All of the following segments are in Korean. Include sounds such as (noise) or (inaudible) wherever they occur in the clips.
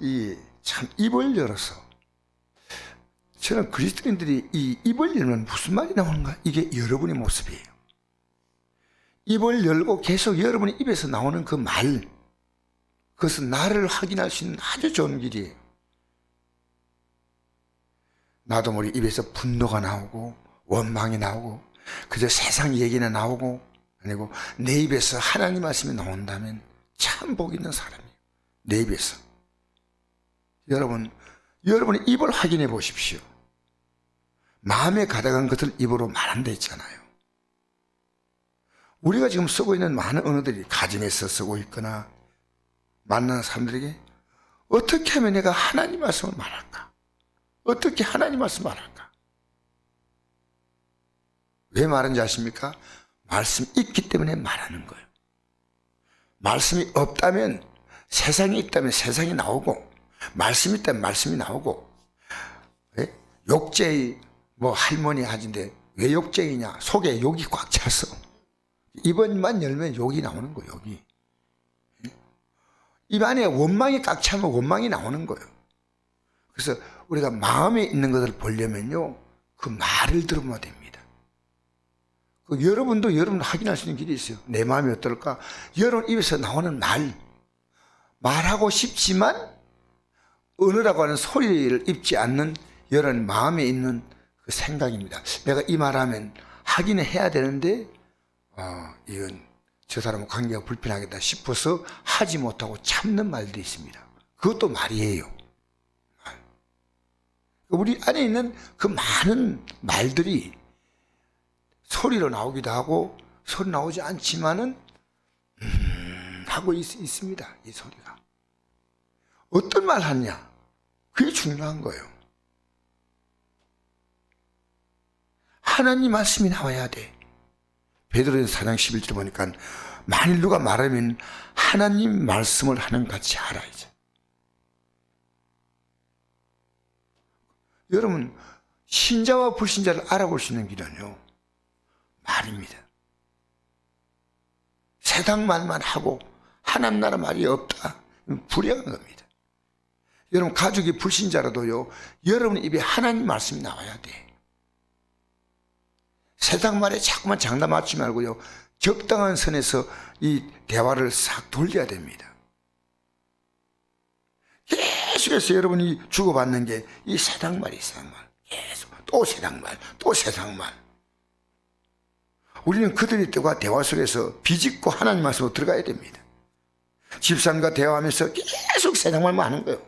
이 참 입을 열어서 저는 그리스도인들이 이 입을 열면 무슨 말이 나오는가? 이게 여러분의 모습이에요. 입을 열고 계속 여러분의 입에서 나오는 그 말, 그것은 나를 확인할 수 있는 아주 좋은 길이에요. 나도 모르게 입에서 분노가 나오고 원망이 나오고 그저 세상 얘기나 나오고 아니고 내 입에서 하나님 말씀이 나온다면 참 복 있는 사람이에요. 내 입에서. 여러분, 여러분의 입을 확인해 보십시오. 마음에 가득한 것을 입으로 말한다 했잖아요. 우리가 지금 쓰고 있는 많은 언어들이 가정에서 쓰고 있거나 만나는 사람들에게 어떻게 하면 내가 하나님 말씀을 말할까? 어떻게 하나님 말씀을 말할까? 왜 말하는지 아십니까? 말씀이 있기 때문에 말하는 거예요. 말씀이 없다면 세상이 있다면 세상이 나오고 말씀이 있다면 말씀이 나오고 예? 욕쟁이 뭐 할머니 하진데 왜 욕쟁이냐? 속에 욕이 꽉 찼어 입안만 열면 욕이 나오는 거예요 욕이. 예? 입안에 원망이 꽉 차면 원망이 나오는 거예요. 그래서 우리가 마음에 있는 것을 보려면요 그 말을 들으면 됩니다. 그 여러분도 여러분 확인할 수 있는 길이 있어요. 내 마음이 어떨까? 여러분 입에서 나오는 말 말하고 싶지만 언어라고 하는 소리를 입지 않는 여러분 마음에 있는 그 생각입니다. 내가 이 말하면 하기는 해야 되는데 어, 이건 저 사람은 관계가 불편하겠다 싶어서 하지 못하고 참는 말도 있습니다. 그것도 말이에요. 말. 우리 안에 있는 그 많은 말들이 소리로 나오기도 하고 소리 나오지 않지만은 음, 하고 있, 있습니다. 이 소리가. 어떤 말 하냐? 그게 중요한 거예요. 하나님 말씀이 나와야 돼. 베드로전서 4장 11절 보니까 만일 누가 말하면 하나님 말씀을 하는 같이 하라 이제. 여러분 신자와 불신자를 알아볼 수 있는 길은요 말입니다. 세상 말만 하고 하나님 나라 말이 없다. 불행한 겁니다. 여러분 가족이 불신자라도요 여러분 입에 하나님 말씀이 나와야 돼. 세상 말에 자꾸만 장담 맞지 말고요 적당한 선에서 이 대화를 싹 돌려야 됩니다. 계속해서 여러분이 주고받는 게 이 세상 말이 세상 말 계속 또 세상 말 또 세상 말. 우리는 그들의 때와 대화 속에서 비집고 하나님 말씀으로 들어가야 됩니다. 집사님과 대화하면서 계속 세상 말만 하는 거예요.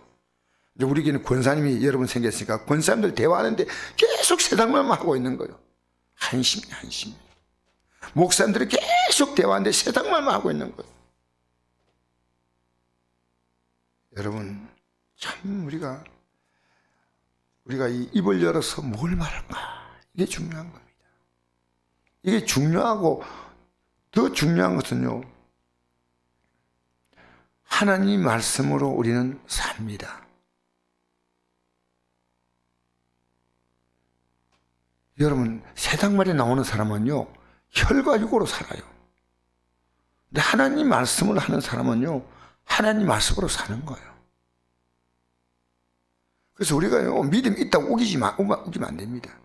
이제 우리에게는 권사님이 여러분 생겼으니까 권사님들 대화하는데 계속 세상 말만 하고 있는 거예요. 한심이 한심. 목사님들이 계속 대화하는데 세상 말만 하고 있는 거예요. 여러분 참 우리가 우리가 이 입을 열어서 뭘 말할까 이게 중요한 겁니다. 이게 중요하고 더 중요한 것은요. 하나님 말씀으로 우리는 삽니다. 여러분 세상 말에 나오는 사람은요 혈과 육으로 살아요. 근데 하나님 말씀을 하는 사람은요 하나님 말씀으로 사는 거예요. 그래서 우리가요 믿음이 있다고 우기지 마, 우기면 안 됩니다.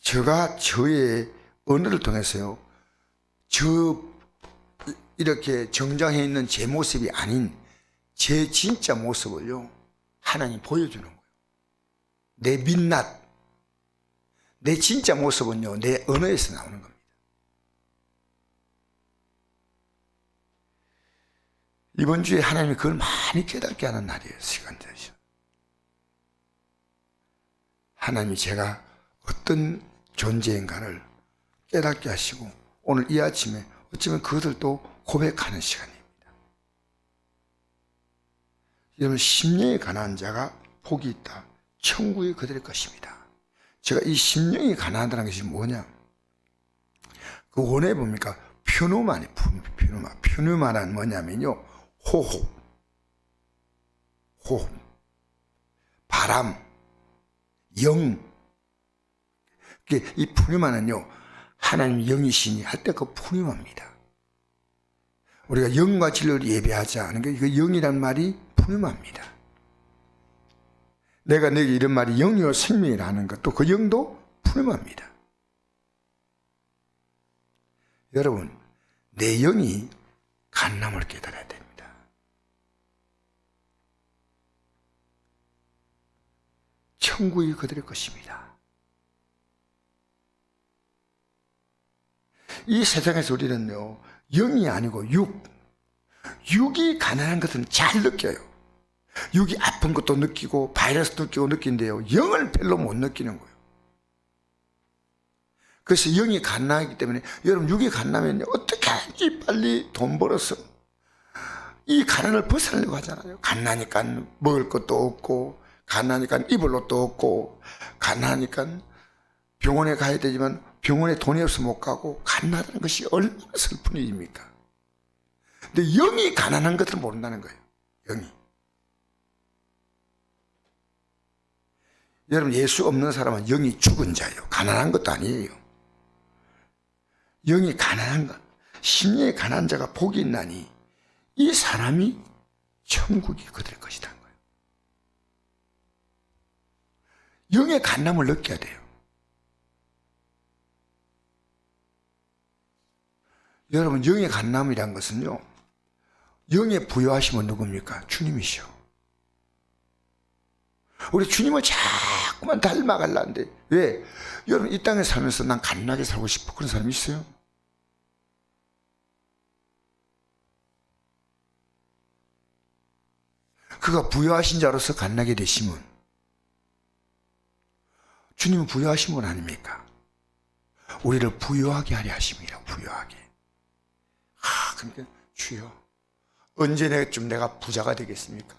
제가 저의 언어를 통해서요 저 이렇게 정장해 있는 제 모습이 아닌 제 진짜 모습을요 하나님 보여주는 거예요. 내 민낯 내 진짜 모습은요, 내 언어에서 나오는 겁니다. 이번 주에 하나님이 그걸 많이 깨닫게 하는 날이에요, 시간대죠. 하나님이 제가 어떤 존재인가를 깨닫게 하시고, 오늘 이 아침에 어쩌면 그것을 또 고백하는 시간입니다. 여러분, 심령에 가난한 자가 복이 있다. 천국이 그들의 것입니다. 제가 이 심령이 가난하다는 것이 뭐냐? 그 원에 봅니까? 퓨누마니, 퓨누마. 퓨누마란 뭐냐면요. 호흡. 호흡. 바람. 영. 이 푸뉴마는요. 하나님 영이시니 할 때 그 푸뉴마입니다. 우리가 영과 진리를 예배하자 하는 게 그 영이란 말이 푸념합니다. 내가 내게 이런 말이 영이요 생명이라는 것도 그 영도 푸념합니다. 여러분, 내 영이 간남을 깨달아야 됩니다. 천국이 그들의 것입니다. 이 세상에서 우리는요, 영이 아니고 육, 육이 가난한 것은 잘 느껴요. 육이 아픈 것도 느끼고 바이러스 느끼고 느낀대요. 영을 별로 못 느끼는 거예요. 그래서 영이 갓나기 때문에 여러분 육이 갓나면 어떻게 하지 빨리 돈 벌어서 이 가난을 벗어나려고 하잖아요. 갓나니까 먹을 것도 없고 갓나니까 입을 옷도 없고 갓나니까 병원에 가야 되지만 병원에 돈이 없어 못 가고 갓나다는 것이 얼마나 슬픈 일입니까? 근데 영이 가난한 것을 모른다는 거예요. 영이. 여러분 예수 없는 사람은 영이 죽은 자예요. 가난한 것도 아니에요. 영이 가난한 것, 심령이 가난한 자가 복이 있나니 이 사람이 천국이 그들 것이다. 영의 간남을 느껴야 돼요. 여러분 영의 간남이란 것은요. 영의 부여하심은 누굽니까? 주님이시오. 우리 주님을 자꾸만 닮아가려는데 왜? 여러분 이 땅에 살면서 난 간나게 살고 싶어 그런 사람이 있어요? 그가 부여하신 자로서 간나게 되시면 주님은 부여하신 분 아닙니까? 우리를 부여하게 하려 하십니다. 부여하게. 아, 그러니까 주여 언제 내가 부자가 되겠습니까?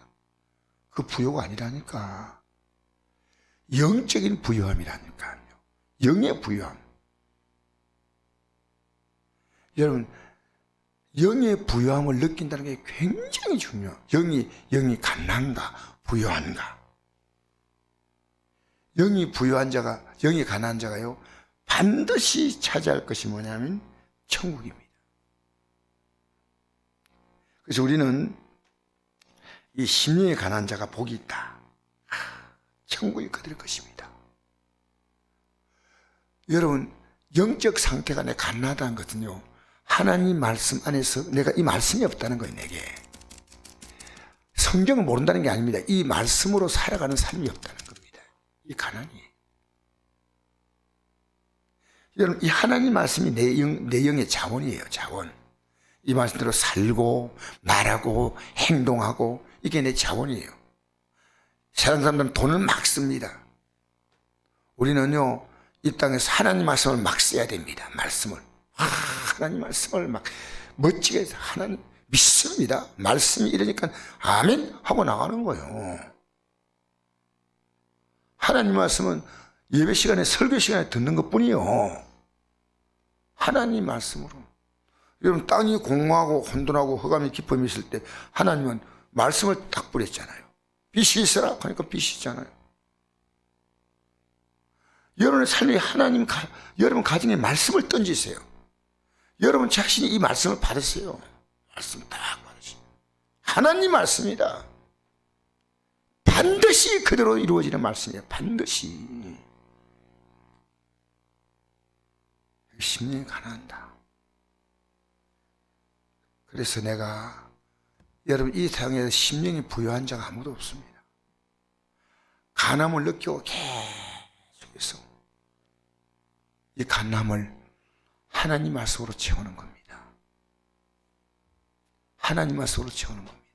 그 부여가 아니라니까. 영적인 부여함이라니까요. 영의 부여함. 여러분, 영의 부여함을 느낀다는 게 굉장히 중요해요. 영이, 영이 가난가, 부여한가. 영이 부여한 자가, 영이 가난한 자가요, 반드시 차지할 것이 뭐냐면 천국입니다. 그래서 우리는 이 심령이 가난한 자가 복이 있다. 천국이 그들 것입니다. 여러분, 영적 상태가 내 가난하다는 것은요, 하나님 말씀 안에서 내가 이 말씀이 없다는 거예요, 내게. 성경을 모른다는 게 아닙니다. 이 말씀으로 살아가는 삶이 없다는 겁니다. 이 가난이. 여러분, 이 하나님 말씀이 내 영, 내 영의 자원이에요, 자원. 이 말씀대로 살고, 말하고, 행동하고, 이게 내 자원이에요. 세상 사람들은 돈을 막 씁니다. 우리는요, 이 땅에서 하나님 말씀을 막 써야 됩니다. 말씀을. 아, 하나님 말씀을 막 멋지게 해서 하나님 믿습니다. 말씀이 이러니까 아멘 하고 나가는 거예요. 하나님 말씀은 예배 시간에 설교 시간에 듣는 것 뿐이요. 하나님 말씀으로. 여러분 땅이 공허하고 혼돈하고 흑암이 깊음이 있을 때 하나님은 말씀을 딱 뿌렸잖아요. 빛이 있어라 그러니까 빛이 있잖아요. 여러분의 삶에 하나님 가, 여러분 가정에 말씀을 던지세요. 여러분 자신이 이 말씀을 받으세요. 말씀 딱 받으세요. 하나님 말씀이다. 반드시 그대로 이루어지는 말씀이에요. 반드시. 심령이 가난한다. 그래서 내가 여러분 이 세상에 심령이 부여한 자가 아무도 없습니다. 간함을 느끼고 계속해서 이 간함을 하나님 말씀으로 채우는 겁니다. 하나님 말씀으로 채우는 겁니다.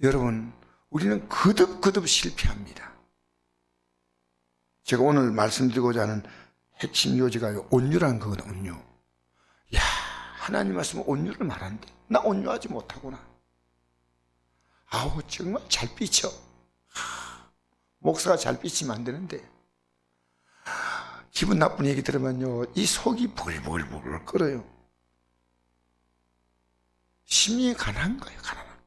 여러분 우리는 거듭거듭 실패합니다. 제가 오늘 말씀드리고자 하는 핵심 요지가 온유란 거거든 온유. 야 하나님 말씀은 온유를 말한대. 나 온유하지 못하구나. 아우, 정말 잘 삐쳐. 목사가 잘 삐치면 안 되는데. 기분 나쁜 얘기 들으면요, 이 속이 벌벌벌 끓어요. 심리에 가난한 거예요, 가난한 거.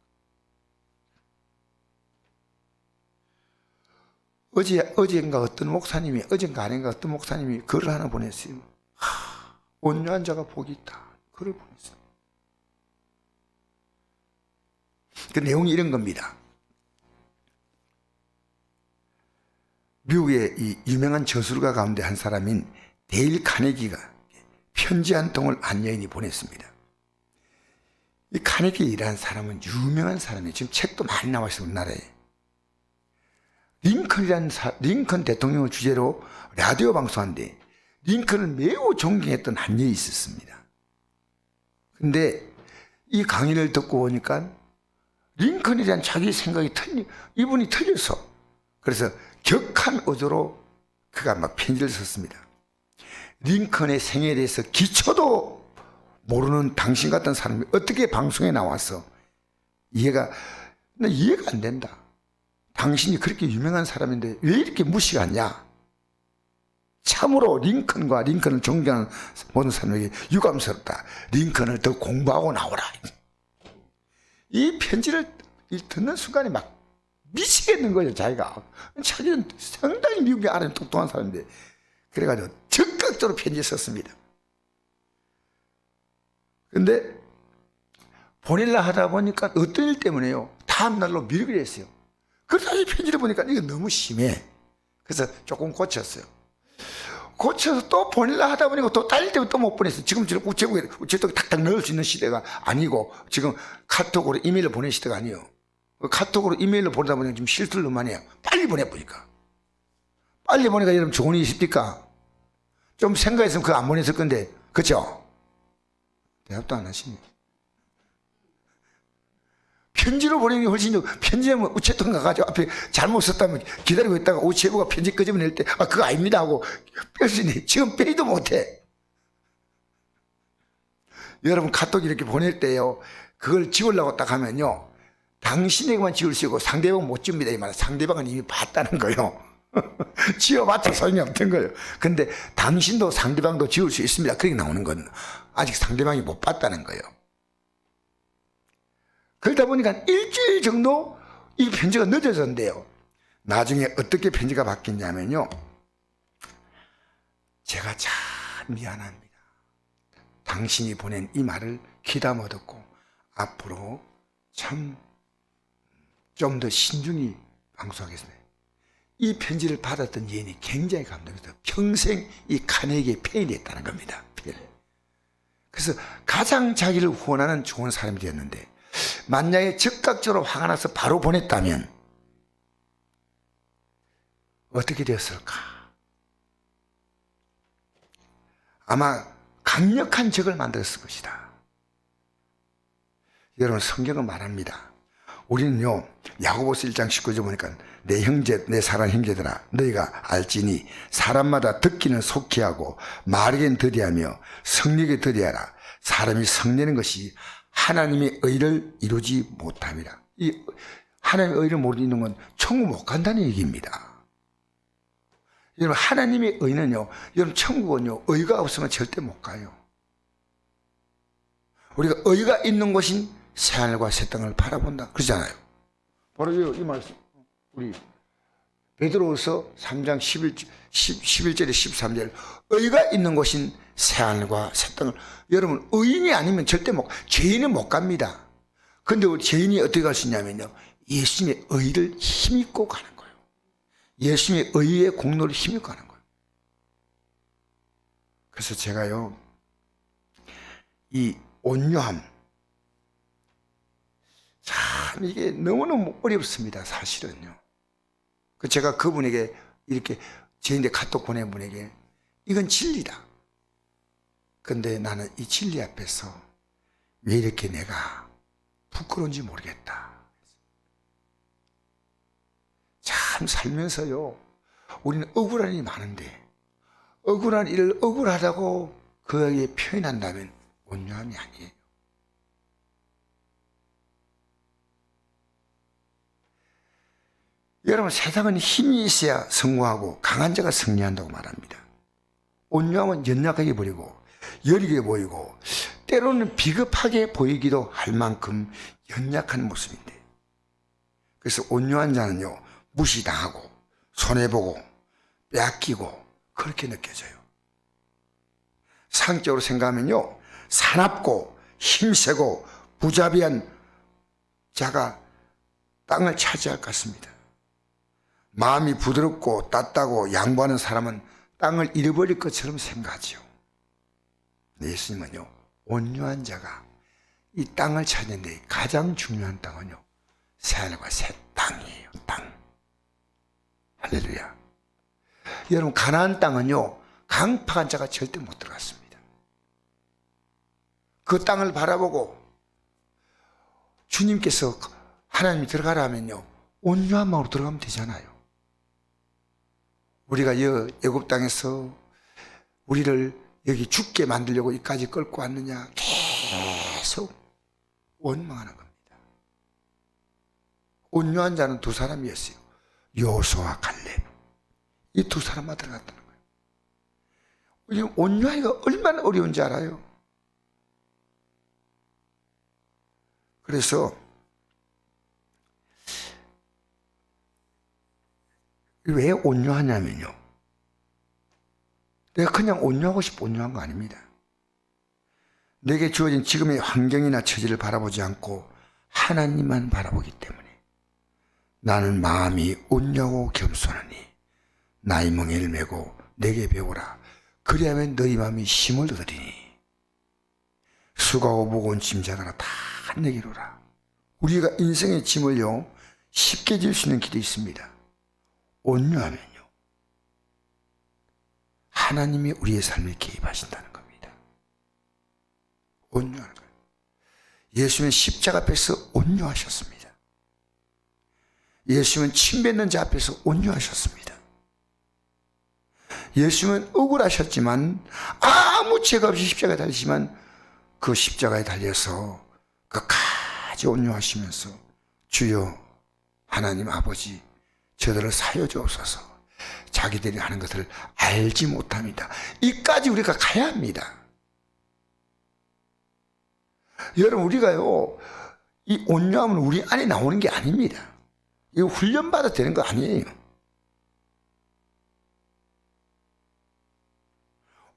어제, 어젠가 어떤 목사님이, 어젠가 아닌가 어떤 목사님이 글을 하나 보냈어요. 하, 온유한 자가 복이 있다. 글을 보냈어요. 그 내용이 이런 겁니다. 미국의 이 유명한 저술가 가운데 한 사람인 데일 카네기가 편지 한 통을 한 여인이 보냈습니다. 이 카네기라는 사람은 유명한 사람이에요. 지금 책도 많이 나와 있어요, 우리나라에. 링컨이라는 사- 링컨 대통령을 주제로 라디오 방송하는데 링컨을 매우 존경했던 한 여인이 있었습니다. 근데 이 강의를 듣고 보니까 링컨에 대한 자기 생각이 틀리, 이분이 틀려서 그래서 격한 어조로 그가 막 편지를 썼습니다. 링컨의 생애에 대해서 기초도 모르는 당신 같은 사람이 어떻게 방송에 나와서 이해가 나 이해가 안 된다. 당신이 그렇게 유명한 사람인데 왜 이렇게 무시하냐? 참으로 링컨과 링컨을 존경하는 모든 사람에게 유감스럽다. 링컨을 더 공부하고 나오라. 이 편지를 듣는 순간에 막 미치겠는 거예요, 자기가. 자기는 상당히 미국에 아는 똑똑한 사람인데. 그래가지고 적극적으로 편지 썼습니다. 근데 보낼라 하다 보니까 어떤 일 때문에요? 다음날로 미루기로 했어요. 그러다 이 편지를 보니까 이거 너무 심해. 그래서 조금 고쳤어요. 고쳐서 또 보낼라 하다 보니까 또 딸릴 또못 보냈어요. 지금 우체국에, 우체국에 탁탁 넣을 수 있는 시대가 아니고 지금 카톡으로 이메일로 보낼 시대가 아니에요. 그 카톡으로 이메일로 보내다 보니까 좀 실수를 너무 많이 해요. 빨리 보내보니까. 빨리 보내가 여러분 좋은 일이 있습니까? 좀 생각했으면 그거 안 보냈을 건데. 그쵸? 대답도 안 하시네. 편지로 보내는 게 훨씬 좋 편지하면 우체통 가가지고 앞에 잘못 썼다면 기다리고 있다가 우체부가 편지 끄집어낼 때, 아, 그거 아닙니다 하고 뺄 수 있네. 지금 빼지도 못해. 여러분 카톡 이렇게 보낼 때요, 그걸 지우려고 딱 하면요, 당신에게만 지울 수 있고 상대방 못 지웁니다. 이 말은 상대방은 이미 봤다는 거예요. (laughs) 지워봤자 소용이 없던 거예요. 근데 당신도 상대방도 지울 수 있습니다. 그렇게 나오는 건 아직 상대방이 못 봤다는 거예요. 그러다 보니까 일주일 정도 이 편지가 늦어졌는데요. 나중에 어떻게 편지가 바뀌냐면요. 제가 참 미안합니다. 당신이 보낸 이 말을 귀담아 듣고 앞으로 참 좀 더 신중히 방송하겠습니다. 이 편지를 받았던 여인이 굉장히 감동해서 평생 이 카네기의 팬이 됐다는 겁니다. 팬. 그래서 가장 자기를 후원하는 좋은 사람이 되었는데 만약에 즉각적으로 화가 나서 바로 보냈다면 어떻게 되었을까? 아마 강력한 적을 만들었을 것이다. 여러분 성경은 말합니다. 우리는요 야고보스 1장 19절 보니까 내 형제 내 사랑 형제들아 너희가 알지니 사람마다 듣기는 속히 하고 말하기는 더디하며 성령에 더디하라 사람이 성내는 것이 하나님의 의를 이루지 못함이라 이 하나님의 의를 못 이루는 건 천국 못 간다는 얘기입니다 여러분 하나님의 의는요 여러분 천국은요 의가 없으면 절대 못 가요 우리가 의가 있는 곳인 새하늘과 새 땅을 바라본다. 그러잖아요. 바로 이, 이 말씀. 우리 베드로후서 3장 11, 10, 11절에 13절. 의가 있는 곳인 새하늘과 새 땅을 여러분 의인이 아니면 절대 못 죄인은 못 갑니다. 근데 우리 죄인이 어떻게 갈 수 있냐면요. 예수님의 의를 힘입고 가는 거예요. 예수님의 의의 공로를 힘입고 가는 거예요. 그래서 제가요. 이 온유함 참 이게 너무너무 어렵습니다 사실은요 그 제가 그분에게 이렇게 저인데 카톡 보낸 분에게 이건 진리다 근데 나는 이 진리 앞에서 왜 이렇게 내가 부끄러운지 모르겠다. 참 살면서요. 우리는 억울한 일이 많은데 억울한 일을 억울하다고 그에게 표현한다면 온유함이 아니에요. 여러분 세상은 힘이 있어야 성공하고 강한 자가 승리한다고 말합니다. 온유함은 연약하게 보이고 여리게 보이고 때로는 비겁하게 보이기도 할 만큼 연약한 모습인데 그래서 온유한 자는요 무시당하고 손해보고 빼앗기고 그렇게 느껴져요. 상적으로 생각하면요 사납고 힘세고 부자비한 자가 땅을 차지할 것 같습니다. 마음이 부드럽고 따뜻하고 양보하는 사람은 땅을 잃어버릴 것처럼 생각하지요. 예수님은요, 온유한 자가 이 땅을 찾는데 가장 중요한 땅은요, 새하늘과 새 땅이에요, 땅. 할렐루야. 여러분, 가나안 땅은요, 강팍한 자가 절대 못 들어갔습니다. 그 땅을 바라보고 주님께서 하나님이 들어가라 하면요, 온유한 마음으로 들어가면 되잖아요. 우리가 여 애굽 땅에서 우리를 여기 죽게 만들려고 이까지 끌고 왔느냐 계속 원망하는 겁니다. 온유한 자는 두 사람이었어요. 요소와 갈렙. 이 두 사람만 들어갔다는 거예요. 온유하기가 얼마나 어려운지 알아요? 그래서 왜 온유하냐면요. 내가 그냥 온유하고 싶어 온유한 거 아닙니다. 내게 주어진 지금의 환경이나 처지를 바라보지 않고 하나님만 바라보기 때문에 나는 마음이 온유하고 겸손하니 나의 멍에를 메고 내게 배우라. 그리하면 너희 마음이 힘을 얻으리니 수고하고 무거운 짐자들아 다 내게로라. 우리가 인생의 짐을요 쉽게 질 수 있는 길이 있습니다. 온유하면요. 하나님이 우리의 삶에 개입하신다는 겁니다. 온유하는 거예요. 예수님은 십자가 앞에서 온유하셨습니다. 예수님은 침 뱉는 자 앞에서 온유하셨습니다. 예수님은 억울하셨지만 아무 죄가 없이 십자가에 달리지만 그 십자가에 달려서 끝까지 온유하시면서 주여 하나님 아버지 저들을 사여 주옵소서. 자기들이 하는 것을 알지 못합니다. 이까지 우리가 가야 합니다. 여러분 우리가요 이 온유함은 우리 안에 나오는 게 아닙니다. 이거 훈련받아 되는 거 아니에요.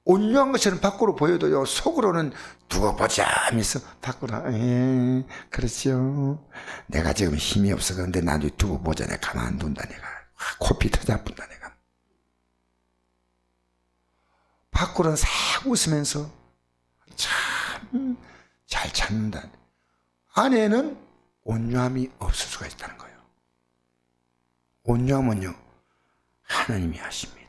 온유한 것처럼 밖으로 보여도요 속으로는 두고 보자 하면서 밖으로 에 그렇죠 내가 지금 힘이 없어 그런데 나도 두고 보자 내가 가만 안 둔다 내가 아, 코피 터져뿐다 내가 밖으로는 싹 웃으면서 참 잘 찾는다 안에는 온유함이 없을 수가 있다는 거예요 온유함은요 하나님이 하십니다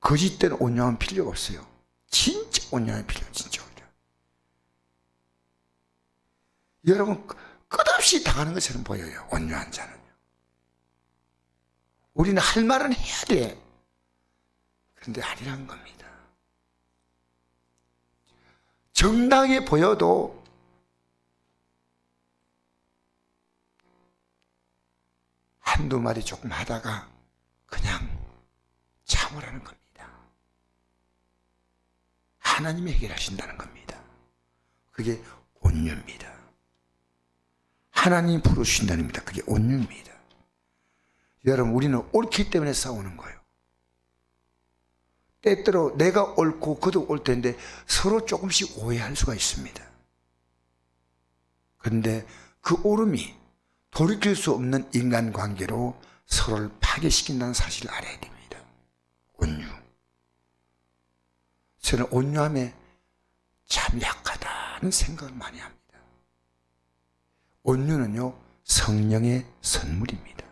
거짓된 온유함 필요가 없어요. 진짜 온유함이 필요해요. 진짜 온유. 여러분 끝없이 당하는 것처럼 보여요. 온유한 자는요. 우리는 할 말은 해야 돼. 그런데 아니란 겁니다. 정당해 보여도 한두 마디 조금 하다가 그냥 참으라는 겁니다. 하나님이 해결하신다는 겁니다. 그게 온유입니다. 하나님이 부르신다는 겁니다. 그게 온유입니다. 여러분, 우리는 옳기 때문에 싸우는 거예요. 때때로 내가 옳고 그도 옳 텐데 서로 조금씩 오해할 수가 있습니다. 그런데 그 옳음이 돌이킬 수 없는 인간 관계로 서로를 파괴시킨다는 사실을 알아야 됩니다. 온유. 저는 온유함에 참 약하다는 생각을 많이 합니다. 온유는요, 성령의 선물입니다.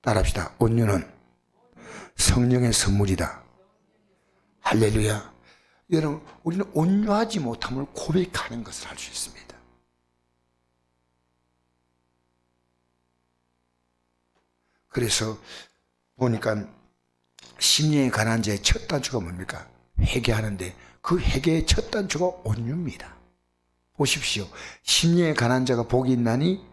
따라합시다. 온유는 성령의 선물이다. 할렐루야. 여러분, 우리는 온유하지 못함을 고백하는 것을 할 수 있습니다. 그래서 보니까 심리에 관한 자의 첫 단추가 뭡니까? 회개하는데 그 회개의 첫 단추가 온유입니다. 보십시오. 심리에 관한 자가 복이 있나니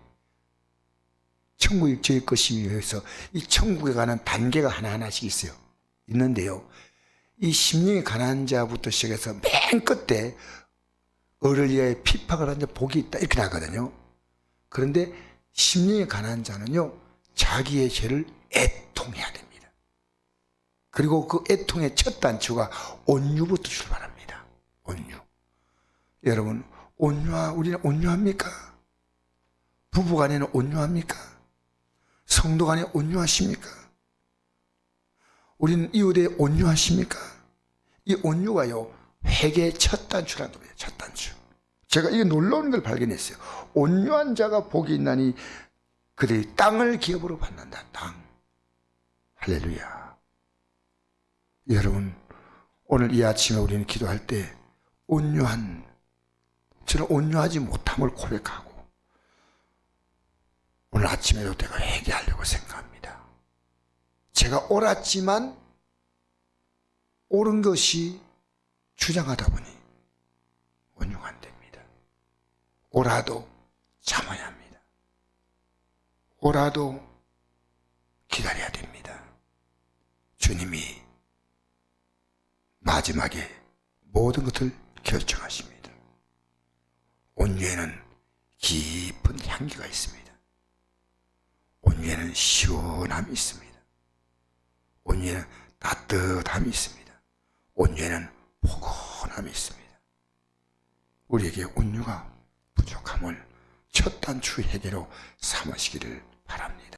천국이 저의 것이며 해서 이 천국에 관한 단계가 하나하나씩 있어요. 있는데요. 이 심령에 가난한 자부터 시작해서 맨 끝에 어를 위하여 한자 복이 있다 이렇게 나거든요. 그런데 심령에 가난한 자는요 자기의 죄를 애통해야 됩니다. 그리고 그 애통의 첫 단추가 온유부터 출발합니다. 온유. 여러분 온유하 우리는 온유합니까? 부부간에는 온유합니까? 성도간에 온유하십니까? 우리는 이웃에 온유하십니까? 이 온유가요 회개의 첫 단추라는 겁니다. 첫 단추. 제가 이게 놀라운 걸 발견했어요. 온유한 자가 복이 있나니 그들이 땅을 기업으로 받는다. 땅. 할렐루야. 여러분 오늘 이 아침에 우리는 기도할 때 온유한 저는 온유하지 못함을 고백하고 오늘 아침에도 내가 회개하려고 생각합니다. 제가 옳았지만 옳은 것이 주장하다 보니 온유가 안 됩니다. 옳아도 참아야 합니다. 옳아도 기다려야 됩니다. 주님이 마지막에 모든 것을 결정하십니다. 온유에는 깊은 향기가 있습니다. 온유에는 시원함이 있습니다. 온유에는 따뜻함이 있습니다. 온유에는 포근함이 있습니다. 우리에게 온유가 부족함을 첫 단추 해계로 삼으시기를